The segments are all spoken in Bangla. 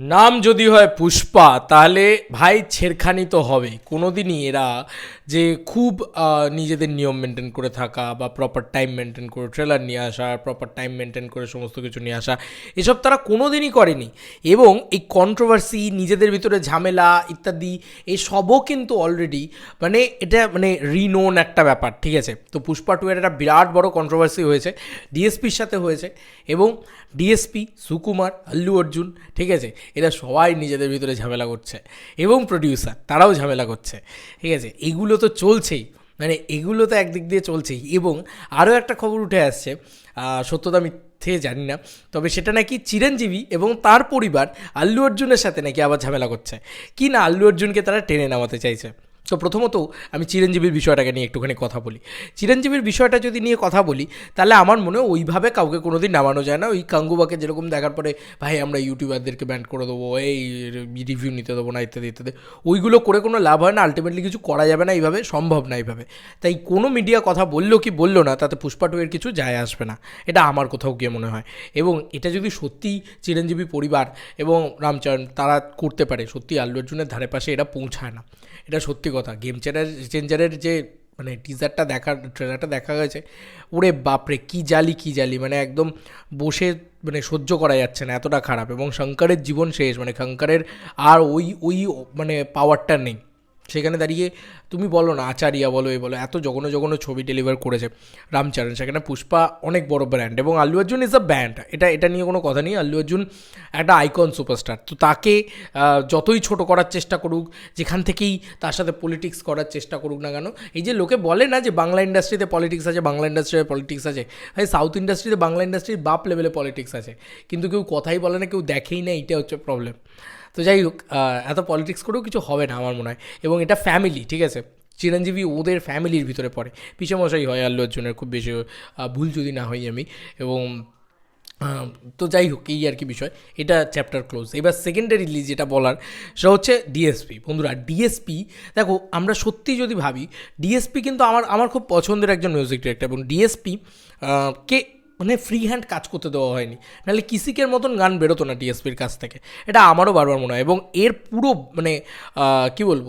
নাম যদি হয় পুষ্পা, তাহলে ভাই ছেড়খানি তো হবে কোনোদিনই এরা যে খুব নিজেদের নিয়ম মেনটেন করে থাকা বা প্রপার টাইম মেনটেন করে ট্রেলার নিয়ে আসা প্রপার টাইম মেনটেন করে সমস্ত কিছু নিয়ে আসা, এসব তারা কোনোদিনই করেনি। এবং এই কন্ট্রোভার্সি নিজেদের ভিতরে ঝামেলা ইত্যাদি এসবও কিন্তু অলরেডি মানে এটা মানে রিনোন একটা ব্যাপার, ঠিক আছে? তো পুষ্পা টু এর একটা বিরাট বড় কন্ট্রোভার্সি হয়েছে ডিএসপির সাথে হয়েছে এবং ডিএসপি সুকুমার, আল্লু অর্জুন, ঠিক আছে? এরা সবাই নিজেদের ভিতরে ঝামেলা করছে। এবং প্রডিউসার তারাও ঝামেলা করছে। ঠিক আছে? এগুলো তো চলছেই। মানে এগুলো তো একদিক দিয়ে চলছেই। এবং আরও একটা খবর উঠে আসছে সত্যতা মিথ্যে জানি না, তবে সেটা নাকি চিরঞ্জীবী এবং তার পরিবার আল্লু অর্জুনের সাথে নাকি আবার ঝামেলা করছে। কি না আল্লু অর্জুনকে তারা টেনে নামাতে চাইছে। তো প্রথমত আমি চিরঞ্জীবীর বিষয়টাকে নিয়ে একটুখানি কথা বলি। চিরঞ্জীবীর বিষয়টা যদি নিয়ে কথা বলি, তাহলে আমার মনে ওইভাবে কাউকে কোনোদিন নামানো যায় না। ওই কাঙ্গুবাকে যেরকম দেখার পরে, ভাই, আমরা ইউটিউবারদেরকে ব্যান্ড করে দেবো, এই রিভিউ নিতে দেবো না, ইত্যাদি ইত্যাদি, ওইগুলো করে কোনো লাভ হয় না। আলটিমেটলি কিছু করা যাবে না এইভাবে, সম্ভব না এইভাবে। তাই কোনো মিডিয়া কথা বলল কি বলল না, তাতে পুষ্পা টু এর কিছু যায় আসবে না। এটা আমার কোথাও গিয়ে মনে হয়। এবং এটা যদি সত্যি চিরঞ্জীবী পরিবার এবং রামচরণ তারা করতে পারে সত্যি আল্লু অর্জুনের ধারে পাশে এটা পৌঁছায় না। এটা সত্যি কথা। গেম চেঞ্জার চেঞ্জারের যে মানে টিজারটা দেখা ট্রেলারটা দেখা গেছে ওরে বাপরে, কী জালি কী জালি মানে একদম বসে মানে সহ্য করা যাচ্ছে না, এতটা খারাপ এবং শঙ্করের জীবন শেষ মানে শঙ্করের আর ওই ওই মানে পাওয়ারটা নেই। সেখানে দাঁড়িয়ে তুমি বলো না, আচারিয়া বলো, এ বলো, এত জঘন্য জঘন্য ছবি ডেলিভার করেছে রামচরণ সেখানে। পুষ্পা অনেক বড় ব্র্যান্ড এবং Allu Arjun is a band এটা এটা নিয়ে কোনো কথা নেই। আল্লু অর্জুন একটা আইকন সুপারস্টার তো তাকে যতই ছোট করার চেষ্টা করুক, যেখান থেকেই তার সাথে পলিটিক্স করার চেষ্টা করুক না কেন, এই যে লোকে বলে না যে বাংলা ইন্ডাস্ট্রিতে পলিটিক্স আছে, বাংলা ইন্ডাস্ট্রিতে পলিটিক্স আছে ভাই সাউথ ইন্ডাস্ট্রিতে বাংলা ইন্ডাস্ট্রির বাপ লেভেলে পলিটিক্স আছে। কিন্তু কেউ কথাই বলে না, কেউ দেখেই না, এইটা হচ্ছে প্রবলেম তো যাই হোক এত পলিটিক্স করেও কিছু হবে না আমার মনে হয়। এবং এটা ফ্যামিলি ঠিক আছে? চিরঞ্জীবী ওদের ফ্যামিলির ভিতরে পড়ে। পিছামশাই হয় আল্লু অর্জুনের, খুব বেশি ভুল যদি না হই আমি। এবং তো যাই হোক, এই আর কি বিষয়। এটা চ্যাপ্টার ক্লোজ এবার সেকেন্ডারি সেকেন্ডারিলি যেটা বলার, সেটা হচ্ছে ডিএসপি বন্ধুরা ডিএসপি দেখো, আমরা সত্যি যদি ভাবি ডিএসপি কিন্তু আমার আমার খুব পছন্দের একজন মিউজিক ডিরেক্টর এবং ডিএসপি কে মানে ফ্রি হ্যান্ড কাজ করতে দেওয়া হয়নি। নাহলে কিসিকের মতন গান বেরোতো না ডিএসপির কাছ থেকে। এটা আমারও বারবার মনে হয় এবং এর পুরো মানে কী কি বলব?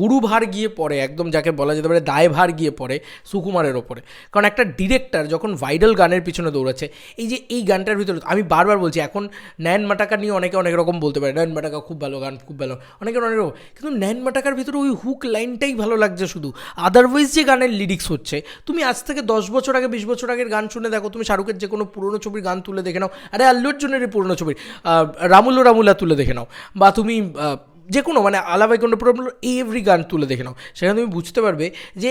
গুরুভার গিয়ে পড়ে, একদম যাকে বলা যেতে পারে দায়ভার গিয়ে পড়ে সুকুমারের ওপরে। কারণ একটা ডিরেক্টর যখন ভাইরাল গানের পিছনে দৌড়াচ্ছে, এই যে এই গানটার ভিতরে আমি বারবার বলছি, এখন ন্যান মাটাকা নিয়ে অনেকে অনেক রকম বলতে পারে, ন্যান মাটাকা খুব ভালো গান, খুব ভালো। অনেকের অনেক রকম, কিন্তু ন্যান মাটাকার ভিতরে ওই হুক লাইনটাই ভালো লাগছে শুধু। আদারওয়াইজ যে গানের লিরিক্স হচ্ছে, তুমি আজ থেকে দশ বছর আগে, বিশ বছর আগের গান শুনে দেখো, তুমি শাহরুখের যে কোনো পুরনো ছবির গান তুলে দেখে নাও। আরে আল্লু অর্জুনের পুরনো ছবির রামুলু রামুলা তুলে দেখে নাও। বা তুমি যে কোনো মানে আলাবাই কোনো প্রবলেম এভরি গান তুলে দেখে নাও। সেখানে তুমি বুঝতে পারবে যে,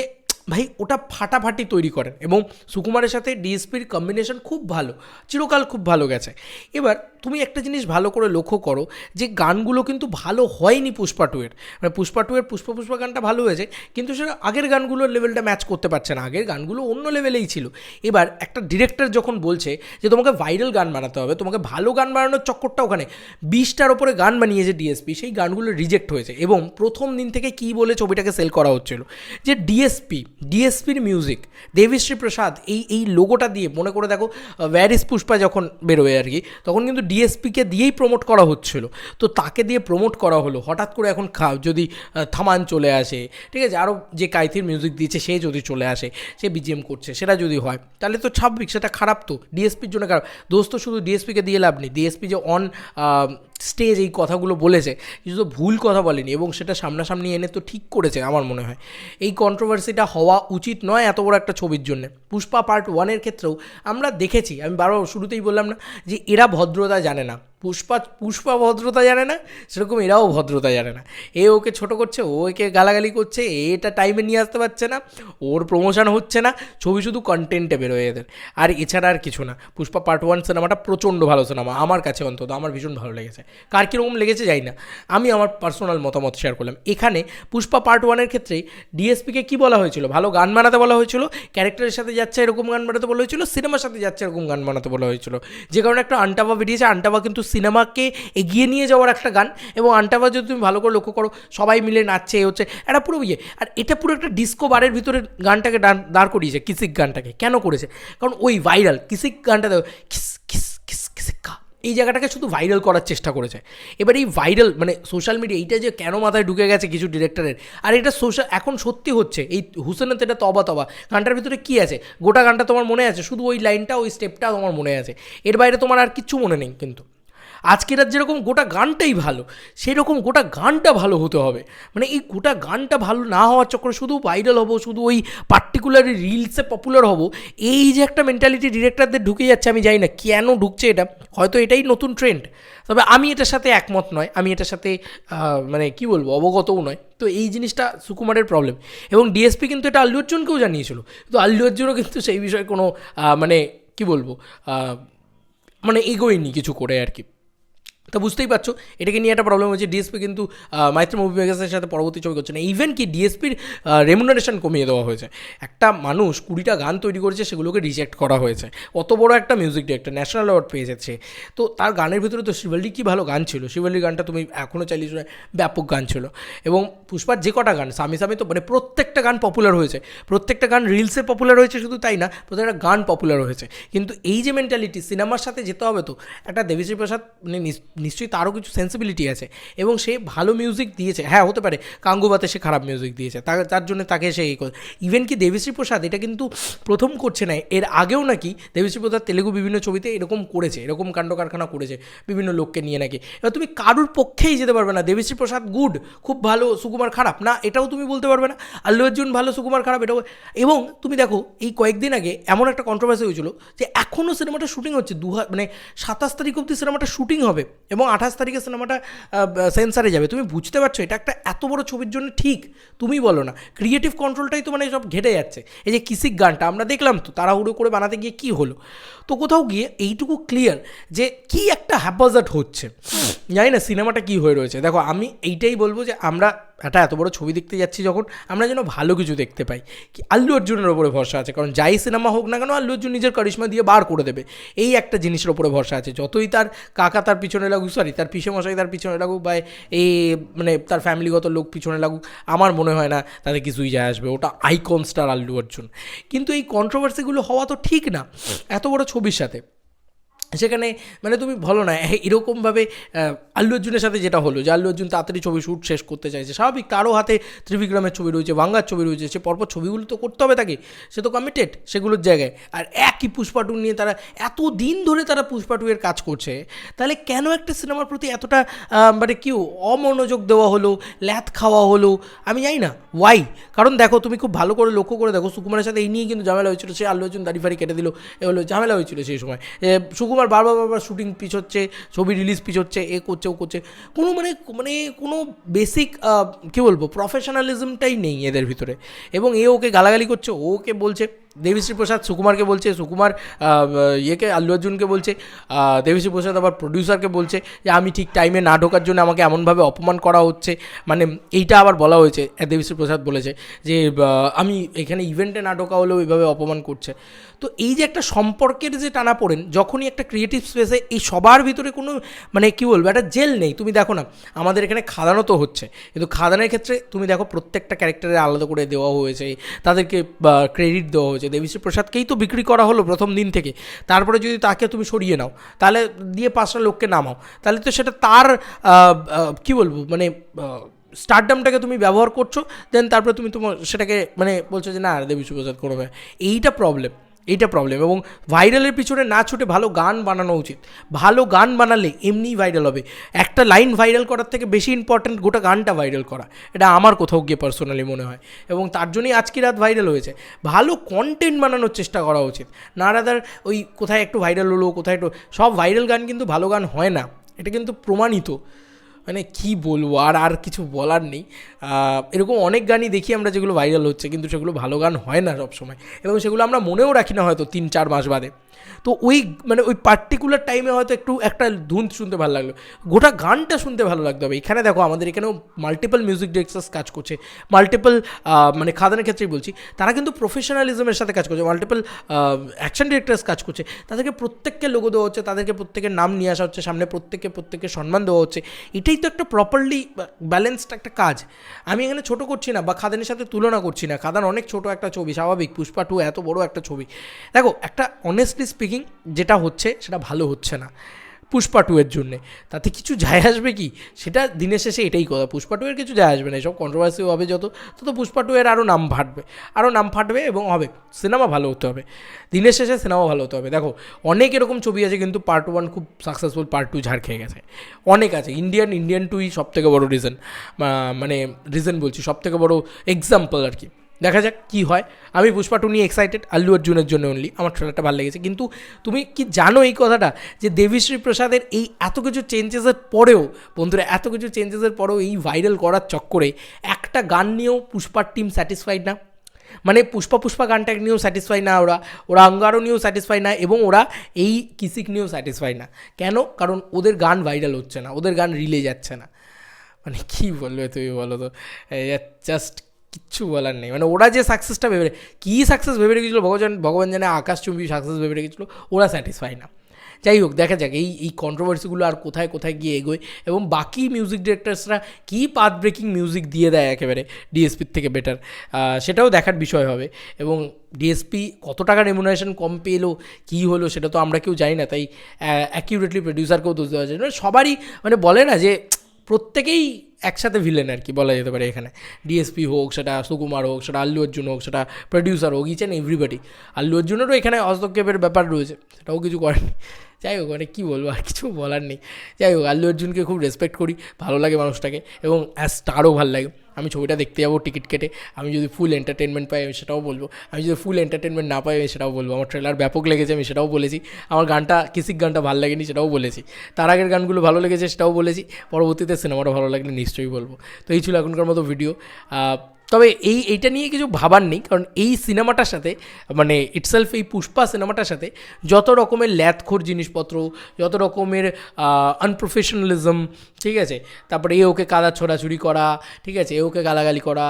ভাই, ওটা ফাটাফাটি তৈরি করেন। এবং সুকুমারের সাথে ডিএসপির কম্বিনেশন খুব ভালো, চিরকাল খুব ভালো গেছে। এবার তুমি একটা জিনিস ভালো করে লক্ষ্য করো, যে গানগুলো কিন্তু ভালো হয়নি পুষ্পা টু এর। মানে পুষ্পা টু এর পুষ্পা পুষ্পা গানটা ভালো হয়েছে, কিন্তু সেটা আগের গানগুলোর লেভেলটা ম্যাচ করতে পারছে না। আগের গানগুলো অন্য লেভেলেই ছিল। এবার একটা ডিরেক্টর যখন বলছে যে, তোমাকে ভাইরাল গান বানাতে হবে, তোমাকে ভালো গান বানানোর চক্করটা ওখানে। বিশটার ওপরে গান বানিয়েছে ডিএসপি সেই গানগুলো রিজেক্ট হয়েছে। এবং প্রথম দিন থেকে কী বলে ছবিটাকে সেল করা হচ্ছিল, যে ডিএসপি ডিএসপির মিউজিক দেবীশ্রী প্রসাদ, এই এই লোগোটা দিয়ে, মনে করে দেখো ভ্যারিস পুষ্পা যখন বেরোয় আর কি, তখন কিন্তু ডিএসপিকে দিয়েই প্রমোট করা হচ্ছিল। তো তাকে দিয়ে প্রমোট করা হলো। হঠাৎ করে এখন খা যদি থামান চলে আসে, ঠিক আছে? আরও যে কাইথির মিউজিক দিয়েছে, সে যদি চলে আসে, সে বিজিএম করছে, সেটা যদি হয়, তাহলে তো স্বাভাবিক, সেটা খারাপ তো। ডিএসপির জন্য খারাপ। দোস্ত, শুধু ডিএসপিকে দিয়ে লাভ নেই। ডিএসপি যে অন স্টেজ এই কথাগুলো বলেছে কিছু তো ভুল কথা বলেনি এবং সেটা সামনাসামনি এনে তো ঠিক করেছে আমার মনে হয়। এই কন্ট্রোভার্সিটা হওয়া উচিত নয় এত বড় একটা ছবির জন্য। পুষ্পা পার্ট ওয়ানের ক্ষেত্রেও আমরা দেখেছি, আমি বারবার শুরুতেই বললাম না, যে এরা ভদ্রতা জানে না। পুষ্পা পুষ্পা ভদ্রতা জানে না, সেরকম এরাও ভদ্রতা জানে না। এ ওকে ছোট করছে, ও একে গালাগালি করছে, এটা টাইমে নিয়ে আসতে পারছে না, ওর প্রমোশন হচ্ছে না, ছবি শুধু কন্টেন্টে বেরোয় এদের। আর এছাড়া আর কিছু না, পুষ্পা পার্ট ওয়ান সিনেমাটা প্রচণ্ড ভালো সিনেমা আমার কাছে অন্তত, আমার ভীষণ ভালো লেগেছে। কার কীরকম লেগেছে যাই না, আমি আমার পার্সোনাল মতামত শেয়ার করলাম। এখানে পুষ্পা পার্ট ওয়ানের ক্ষেত্রে ডিএসপিকে কী বলা হয়েছিল? ভালো গান বানাতে বলা হয়েছিল ক্যারেক্টারের সাথে যাচ্ছে এরকম গান বানাতে বলা হয়েছিল সিনেমার সাথে যাচ্ছে এরকম গান বানাতে বলা হয়েছিল। যে কারণে একটা আন্টাবা বেরিয়েছে, আন্টাবা কিন্তু সিনেমাকে এগিয়ে নিয়ে যাওয়ার একটা গান এবং আন্টাবা যদি তুমি ভালো করে লক্ষ্য করো, সবাই মিলে নাচছে, এ হচ্ছে এটা পুরো ইয়ে। আর এটা পুরো একটা ডিস্কো বারের ভিতরে গানটাকে দাঁড়- করিয়েছে, কিসিক গানটাকে। কেন করেছে? কারণ ওই ভাইরাল কিসিক গানটা দেখো এই জায়গাটাকে শুধু ভাইরাল করার চেষ্টা করেছে। এবার এই ভাইরাল মানে সোশ্যাল মিডিয়া এইটা যে কেন মাথায় ঢুকে গেছে কিছু ডিরেক্টরের আর এটা সোশ্যাল এখন সত্যি হচ্ছে, এই হুসেনের তো এটা তবা তবা। গানটার ভিতরে কী আছে? গোটা গানটা তোমার মনে আছে? শুধু ওই লাইনটা ওই স্টেপটা তোমার মনে আছে। এর বাইরে তোমার আর কিচ্ছু মনে নেই কিন্তু। আজকের আর যেরকম গোটা গানটাই ভালো, সেরকম গোটা গানটা ভালো হতে হবে। মানে এই গোটা গানটা ভালো না হওয়ার চক্করে শুধু ভাইরাল হব, শুধু ওই পার্টিকুলারলি রিলসে পপুলার হব, এই যে একটা মেন্টালিটি ডিরেক্টরদের ঢুকে যাচ্ছে, আমি জানি না কেন ঢুকছে এটা, হয়তো এটাই নতুন ট্রেন্ড তবে আমি এটার সাথে একমত নয়, আমি এটার সাথে মানে কি বলব, অবগতও নয়। তো এই জিনিসটা সুকুমারের প্রবলেম এবং ডিএসপি কিন্তু এটা আল্লু অর্জুনকেও জানিয়েছিল। কিন্তু আল্লু অর্জুনও কিন্তু সেই বিষয়ে কোনো মানে কি বলব মানে এগোয়নি কিছু করে আর কি। তা বুঝতেই পারছ। এটাকে নিয়ে একটা প্রবলেম হচ্ছে ডিএসপি কিন্তু মাইত্র মুভি মেগাসের সাথে পরবর্তী ছবি করছে না। ইভেন কি ডিএসপির রেমুনারেশন কমিয়ে দেওয়া হয়েছে। একটা মানুষ কুড়িটা গান তৈরি করেছে, সেগুলোকে রিজেক্ট করা হয়েছে। অত বড় একটা মিউজিক ডিরেক্টর ন্যাশনাল অ্যাওয়ার্ড পেয়ে যাচ্ছে। তো তার গানের ভিতরে তো শিবল্লি কী ভালো গান ছিল? শিবল্লির গানটা তুমি এখনও চালিয়ে শুনে ব্যাপক গান ছিল। এবং পুষ্পার যে কটা গান স্বামী স্বামী তো মানে প্রত্যেকটা গান পপুলার হয়েছে। প্রত্যেকটা গান রিলসে পপুলার হয়েছে শুধু তাই না, প্রত্যেকটা গান পপুলার হয়েছে। কিন্তু এই যে মেন্টালিটি সিনেমার সাথে যেতে হবে তো, একটা দেবীশ্রী প্রসাদ মানে নিশ্চয়ই তারও কিছু সেন্সিবিলিটি আছে। এবং সে ভালো মিউজিক দিয়েছে। হ্যাঁ হতে পারে। কাঙ্গুবাতে সে খারাপ মিউজিক দিয়েছে। তার জন্য তাকে সে ইভেন কি দেবীশ্রী প্রসাদ, এটা কিন্তু প্রথম করছে না এর আগেও নাকি দেবীশ্রী প্রসাদ তেলেগু বিভিন্ন ছবিতে এরকম করেছে, এরকম কাণ্ড কারখানা করেছে, বিভিন্ন লোককে নিয়ে নাকি। এবার তুমি কারুর পক্ষেই যেতে পারবে না। দেবীশ্রী প্রসাদ গুড খুব ভালো, সুকুমার খারাপ। না, এটাও তুমি বলতে পারবে না। আল্লু অর্জুন ভালো, সুকুমার খারাপ, এটাও। এবং তুমি দেখো, এই কয়েকদিন আগে এমন একটা কন্ট্রোভার্সি হয়েছিল যে এখনও সিনেমাটা শুটিং হচ্ছে। দু মানে সাতাশ তারিখ অব্দি সিনেমাটা শুটিং হবে। এবং আঠাশ তারিখে সিনেমাটা সেন্সারে যাবে। তুমি বুঝতে পারছ, এটা একটা এত বড় ছবির জন্য ঠিক, তুমি বলো না। ক্রিয়েটিভ কন্ট্রোলটাই তো মানে সব ঘেটে যাচ্ছে। এই যে কিসিক গানটা, আমরা দেখলাম তো, তাড়াহুড়ো করে বানাতে গিয়ে কি হলো? তো কোথাও গিয়ে এইটুকু ক্লিয়ার যে কি একটা হ্যাপাজার্ট হচ্ছে। জানি না সিনেমাটা কি হয়ে রয়েছে। দেখো, আমি এইটাই বলব যে আমরা একটা এত বড় ছবি দেখতে যাচ্ছি যখন, আমরা যেন ভালো কিছু দেখতে পাই। কি আল্লু অর্জুনের ওপরে ভরসা আছে, কারণ যাই সিনেমা হোক না কেন, আল্লু অর্জুন নিজের কারিশমা দিয়ে বার করে দেবে। এই একটা জিনিসের ওপরে ভরসা আছে। যতই তার কাকা তার পিছনে লাগুক সরি তার পিসে মশাই তার পিছনে লাগুক, বা এই মানে তার ফ্যামিলিগত লোক পিছনে লাগুক, আমার মনে হয় না তাদের কিছুই যায় আসবে। ওটা আইকন স্টার আল্লু অর্জুন। কিন্তু এই কন্ট্রোভার্সিগুলো হওয়া তো ঠিক না। এত বড় ছবির সাথে। সেখানে মানে তুমি বলো না এরকমভাবে আল্লু অর্জুনের সাথে যেটা হলো, যে আল্লু অর্জুন তাড়াতাড়ি ছবি শ্যুট শেষ করতে চাইছে, স্বাভাবিক তারও হাতে ত্রিবিক্রমের ছবি রয়েছে, ভাঙ্গার ছবি রয়েছে, সে পরপর ছবিগুলো তো করতে হবে তাকে, সে তো কমিটেড সেগুলোর জায়গায়। আর একই পুষ্পাটু নিয়ে তারা এত দিন ধরে তারা পুষ্পাটু এর কাজ করছে, তাহলে কেন একটা সিনেমার প্রতি এতটা মানে কি অমনোযোগ দেওয়া হলো, ল্যাথ খাওয়া হলো, আমি জানি না ওয়াই কারণ দেখো, তুমি খুব ভালো করে লক্ষ্য করে দেখো, সুকুমারের সাথে এই নিয়ে কিন্তু ঝামেলা হয়েছিল, সে আল্লু অর্জুন দাড়ি ফাড়ি কেটে দিল, এ হলো ঝামেলা হয়েছিল সেই সময়। সুকুমার বারবার বারবার বারবার শুটিং পিছোচ্ছে ছবি রিলিজ পিছোচ্ছে এ করছে, ও করছে। কোনো মানে মানে কোনো বেসিক কী বলব প্রফেশনালিজমটাই নেই এদের ভিতরে। এবং এ ওকে গালাগালি করছে, ও ওকে বলছে দেবীশ্রী প্রসাদ সুকুমারকে বলছে, সুকুমার ইয়েকে, আল্লু অর্জুনকে বলছে দেবীশ্রী প্রসাদ আবার প্রডিউসারকে বলছে যে আমি ঠিক টাইমে না ঢোকার জন্য আমাকে এমনভাবে অপমান করা হচ্ছে। মানে এইটা আবার বলা হয়েছে দেবীশ্রী প্রসাদ বলেছে যে আমি এখানে ইভেন্টে না ঢোকা হলেও এইভাবে অপমান করছে। তো এই যে একটা সম্পর্কের যে টানা পড়েন যখনই একটা ক্রিয়েটিভ স্পেসে এই সবার ভিতরে কোনো মানে কী বলব, একটা জেল নেই। তুমি দেখো না, আমাদের এখানে খাদানো তো হচ্ছে। কিন্তু খাদানের ক্ষেত্রে তুমি দেখো প্রত্যেকটা ক্যারেক্টারে আলাদা করে দেওয়া হয়েছে, তাদেরকে ক্রেডিট দেওয়া হয়েছে। দেবীশ্রী প্রসাদকেই তো বিক্রি করা হলো প্রথম দিন থেকে, তারপরে যদি তাকে তুমি সরিয়ে নাও, তাহলে দিয়ে পাঁচটা লোককে নামাও, তাহলে তো সেটা তার কি বলব মানে স্টারডামটাকে তুমি ব্যবহার করছ দেন তারপরে তুমি তোমার সেটাকে মানে বলছো যে না দেবীশ্রী প্রসাদ করবে এইটা প্রবলেম এইটা প্রবলেম এবং ভাইরালের পিছনে না ছুটে ভালো গান বানানো উচিত। ভালো গান বানালে এমনিই ভাইরাল হবে। একটা লাইন ভাইরাল করার থেকে বেশি ইম্পর্ট্যান্ট গোটা গানটা ভাইরাল করা। এটা আমার কোথাও গিয়ে পার্সোনালি মনে হয়। এবং তার জন্যই আজকে রাত ভাইরাল হয়েছে। ভালো কন্টেন্ট বানানোর চেষ্টা করা উচিত। না রাদার ওই কোথায় একটু ভাইরাল হলো, কোথায় একটু সব ভাইরাল গান কিন্তু ভালো গান হয় না। এটা কিন্তু প্রমাণিত। মানে কি বলব? আর আর কিছু বলার নেই। এরকম অনেক গানই দেখি আমরা যেগুলো ভাইরাল হচ্ছে, কিন্তু সেগুলো ভালো গান হয় না সবসময়। এবং সেগুলো আমরা মনেও রাখি না হয়তো তিন, চার মাস বাদে। তো ওই মানে ওই পার্টিকুলার টাইমে হয়তো একটু একটা ধুন শুনতে ভালো লাগল। গোটা গানটা শুনতে ভালো লাগতে হবে। এখানে দেখো আমাদের এখানেও মাল্টিপল মিউজিক ডিরেক্টার্স কাজ করছে। মাল্টিপল মানে খাদানের ক্ষেত্রেই বলছি, তারা কিন্তু প্রফেশনালিজমের সাথে কাজ করছে। মাল্টিপল অ্যাকশন ডিরেক্টার্স কাজ করছে। তাদেরকে প্রত্যেককে লোগো দেওয়া হচ্ছে, তাদেরকে প্রত্যেকের নাম নিয়ে আসা হচ্ছে, সামনে প্রত্যেককে প্রত্যেককে সম্মান দেওয়া হচ্ছে। এটাই তো একটা প্রপারলি ব্যালেন্সড একটা কাজ। আমি এখানে ছোট করছি না, বা, খাদানের সাথে তুলনা করছি না। খাদান অনেক ছোট একটা ছবি, স্বাভাবিক। পুষ্পা টু এত বড় একটা ছবি। দেখো, একটা অনেস্টলি স্পিকিং যেটা হচ্ছে, সেটা ভালো হচ্ছে না। পুষ্পা টু এর জন্যে। তাতে কিছু যায় আসবে কি? সেটা দিনের শেষে এটাই কথা। পুষ্পা টু এর কিছু যায় আসবে না। এসব কন্ট্রোভার্সি হবে যত, তত পুষ্পা টু এর আরও নাম ফাটবে। আরও নাম ফাটবে এবং হবে। সিনেমা ভালো হতে হবে। দিনের শেষে সিনেমা ভালো হতে হবে। দেখো, অনেক এরকম ছবি আছে কিন্তু পার্ট ওয়ান খুব সাকসেসফুল পার্ট টু ঝাড় খেয়ে গেছে। অনেক আছে। ইন্ডিয়ান ইন্ডিয়ান টুই সব থেকে বড় রিজন মানে রিজন বলছি। সব থেকে বড় এক্সাম্পল আর কি। দেখা যাক কী হয়। আমি পুষ্পা টু নিয়ে এক্সাইটেড আল্লু অর্জুনের জন্য অনলি আমার ট্রেলারটা ভালো লেগেছে। কিন্তু তুমি কি জানো এই কথাটা? যে দেবীশ্রী প্রসাদের এই এত কিছু চেঞ্জেসের পরেও, বন্ধুরা, এত কিছু চেঞ্জেসের পরেও এই ভাইরাল করার চক্করে একটা গান নিয়েও পুষ্পার টিম স্যাটিসফাইড না। মানে পুষ্পা পুষ্পা গানটা নিয়েও স্যাটিসফাই না ওরা ওরা অঙ্গারও নিয়েও স্যাটিসফাই না এবং ওরা এই কিসিক নিয়েও স্যাটিসফাই না। কেন? কারণ ওদের গান ভাইরাল হচ্ছে না, ওদের গান রিলে যাচ্ছে না। মানে কী বলবে তুমি বলো তো? জাস্ট কিচ্ছু বলার নেই। মানে ওরা যে সাকসেসটা ভেবে কী সাকসেস ভেবে রেখেছিলো? ভগবান ভগবান জানে আকাশচুম্বী সাকসেস ভেবে রেখেছিলো। ওরা স্যাটিসফাই না। যাই হোক, দেখা যাক। এই এই কন্ট্রোভার্সিগুলো আর কোথায় কোথায় গিয়ে এগোয় এবং বাকি মিউজিক ডিরেক্টরসরা কী পাথ ব্রেকিং মিউজিক দিয়ে দেয় একেবারে ডিএসপির থেকে বেটার সেটাও দেখার বিষয় হবে। এবং ডিএসপি কত টাকা রেমুনারেশন কম পেল? কী হলো? সেটা তো আমরা কেউ জানি না। তাই অ্যাকিউরেটলি প্রডিউসারকেও দোষ দেওয়া যায় মানে সবারই মানে বলে না যে, প্রত্যেকেই একসাথে ভিলেন আর কি বলা যেতে পারে এখানে। ডিএসপি হোক, সেটা সুকুমার হোক, সেটা আল্লু অর্জুন হোক, সেটা প্রডিউসার হোক ইচ অ্যান্ড এভরিবডি আল্লু অর্জুনেরও এখানে হস্তক্ষেপের ব্যাপার রয়েছে, সেটাও কিছু করেনি। যাই হোক মানে কী বলব, আর কিছু বলার নেই। যাই হোক, আল্লু অর্জুনকে খুব রেসপেক্ট করি, ভালো লাগে মানুষটাকে, এবং অ্যাজ স্টারও ভালো লাগে। আমি ছবিটা দেখতে যাব, টিকিট কেটে। আমি যদি ফুল এন্টারটেনমেন্ট পাই, আমি সেটাও বলব। আমি যদি ফুল এন্টারটেনমেন্ট না পাই, আমি সেটাও বলব। আমার ট্রেলার ব্যাপক লেগেছে, আমি সেটাও বলেছি। আমার গানটা, কিসিক গানটা ভালো লাগেনি, সেটাও বলেছি। তার আগের গানগুলো ভালো লেগেছে, সেটাও বলেছি। পরবর্তীতে সিনেমাটা ভালো লাগলে নিশ্চয়ই বলব। তো এই ছিল এখনকার মতো ভিডিও তবে এই, এইটা নিয়ে কিছু ভাবার নেই, কারণ এই সিনেমাটার সাথে মানে ইটসেলফ এই পুষ্পা সিনেমাটার সাথে যত রকমের ল্যাথখোর জিনিসপত্র, যত রকমের আনপ্রফেশনালিজম ঠিক আছে? তারপরে এ ওকে কাদা ছোড়াছুড়ি করা, ঠিক আছে? এ ওকে গালাগালি করা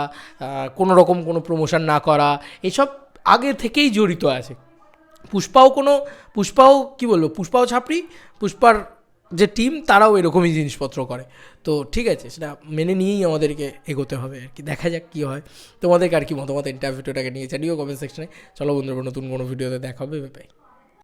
কোনো রকম কোনো প্রমোশন না করা, এসব আগে থেকেই জড়িত আছে। পুষ্পাও কোনো, পুষ্পাও কি বলব? পুষ্পাও ছাপড়ি, পুষ্পার যে টিম তারাও এরকমই জিনিসপত্র করে। তো ঠিক আছে, সেটা মেনে নিয়েই আমাদেরকে এগোতে হবে আর কি। দেখা যাক কী হয়। তোমাদেরকে আর কি মতামত ইন্টারভিউটাকে নিয়ে জানিও কমেন্ট সেকশনে চলো বন্ধুরা, নতুন কোনো ভিডিওতে দেখা হবে।